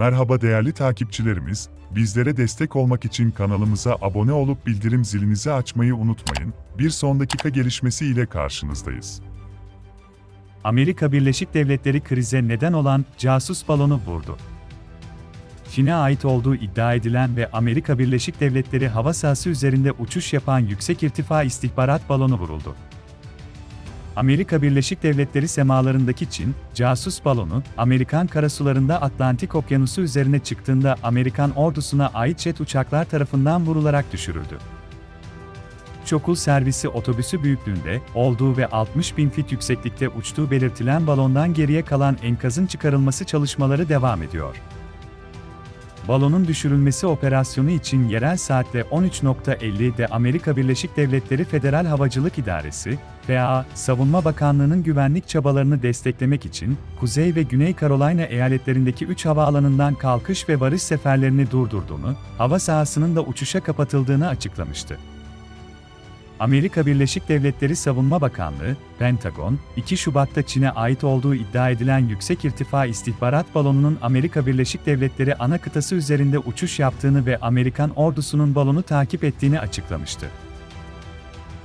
Merhaba değerli takipçilerimiz, bizlere destek olmak için kanalımıza abone olup bildirim zilinizi açmayı unutmayın. Bir son dakika gelişmesi ile karşınızdayız. Amerika Birleşik Devletleri krize neden olan casus balonu vurdu. Çin'e ait olduğu iddia edilen ve Amerika Birleşik Devletleri hava sahası üzerinde uçuş yapan yüksek irtifa istihbarat balonu vuruldu. Amerika Birleşik Devletleri semalarındaki Çin, casus balonu, Amerikan karasularında Atlantik Okyanusu üzerine çıktığında Amerikan ordusuna ait jet uçaklar tarafından vurularak düşürüldü. Çokul servisi otobüsü büyüklüğünde olduğu ve 60 bin fit yükseklikte uçtuğu belirtilen balondan geriye kalan enkazın çıkarılması çalışmaları devam ediyor. Balonun düşürülmesi operasyonu için yerel saatle 13.50'de Amerika Birleşik Devletleri Federal Havacılık İdaresi, FAA, Savunma Bakanlığı'nın güvenlik çabalarını desteklemek için, Kuzey ve Güney Carolina eyaletlerindeki 3 havaalanından kalkış ve varış seferlerini durdurduğunu, hava sahasının da uçuşa kapatıldığını açıklamıştı. Amerika Birleşik Devletleri Savunma Bakanlığı, Pentagon, 2 Şubat'ta Çin'e ait olduğu iddia edilen yüksek irtifa istihbarat balonunun Amerika Birleşik Devletleri ana kıtası üzerinde uçuş yaptığını ve Amerikan ordusunun balonu takip ettiğini açıklamıştı.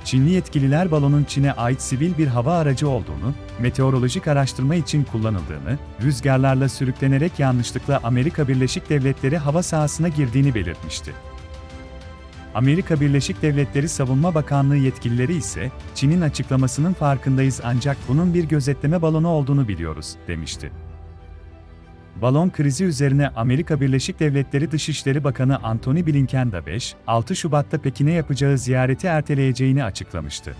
Çinli yetkililer balonun Çin'e ait sivil bir hava aracı olduğunu, meteorolojik araştırma için kullanıldığını, rüzgarlarla sürüklenerek yanlışlıkla Amerika Birleşik Devletleri hava sahasına girdiğini belirtmişti. Amerika Birleşik Devletleri Savunma Bakanlığı yetkilileri ise, Çin'in açıklamasının farkındayız ancak bunun bir gözetleme balonu olduğunu biliyoruz, demişti. Balon krizi üzerine Amerika Birleşik Devletleri Dışişleri Bakanı Antony Blinken de 5, 6 Şubat'ta Pekin'e yapacağı ziyareti erteleyeceğini açıklamıştı.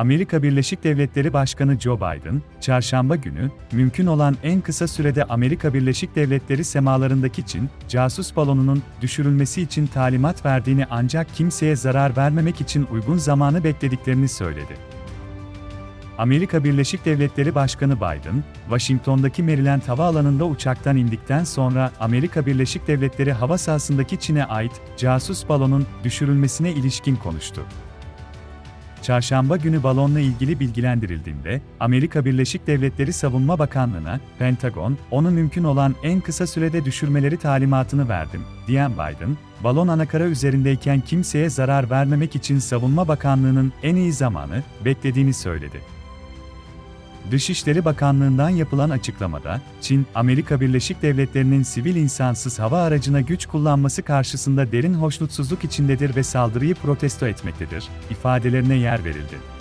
Amerika Birleşik Devletleri Başkanı Joe Biden, çarşamba günü, mümkün olan en kısa sürede Amerika Birleşik Devletleri semalarındaki Çin, casus balonunun düşürülmesi için talimat verdiğini ancak kimseye zarar vermemek için uygun zamanı beklediklerini söyledi. Amerika Birleşik Devletleri Başkanı Biden, Washington'daki Maryland Havaalanı'nda uçaktan indikten sonra Amerika Birleşik Devletleri hava sahasındaki Çin'e ait casus balonun düşürülmesine ilişkin konuştu. Çarşamba günü balonla ilgili bilgilendirildiğinde, Amerika Birleşik Devletleri Savunma Bakanlığı'na, Pentagon, onu mümkün olan en kısa sürede düşürmeleri talimatını verdim, diyen Biden, balon anakara üzerindeyken kimseye zarar vermemek için Savunma Bakanlığı'nın en iyi zamanı beklediğini söyledi. Dışişleri Bakanlığı'ndan yapılan açıklamada, Çin, Amerika Birleşik Devletleri'nin sivil insansız hava aracına güç kullanması karşısında derin hoşnutsuzluk içindedir ve saldırıyı protesto etmektedir, ifadelerine yer verildi.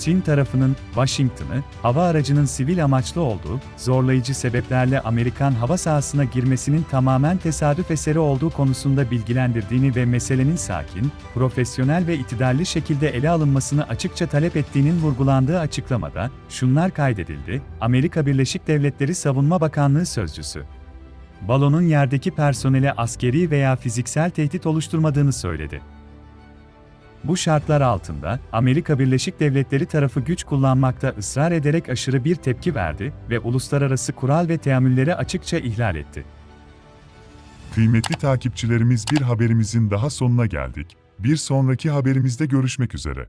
Çin tarafının, Washington'ı, hava aracının sivil amaçlı olduğu, zorlayıcı sebeplerle Amerikan hava sahasına girmesinin tamamen tesadüf eseri olduğu konusunda bilgilendirdiğini ve meselenin sakin, profesyonel ve itidalli şekilde ele alınmasını açıkça talep ettiğinin vurgulandığı açıklamada, şunlar kaydedildi, Amerika Birleşik Devletleri Savunma Bakanlığı Sözcüsü. Balonun yerdeki personele askeri veya fiziksel tehdit oluşturmadığını söyledi. Bu şartlar altında, Amerika Birleşik Devletleri tarafı güç kullanmakta ısrar ederek aşırı bir tepki verdi ve uluslararası kural ve teamülleri açıkça ihlal etti. Kıymetli takipçilerimiz bir haberimizin daha sonuna geldik. Bir sonraki haberimizde görüşmek üzere.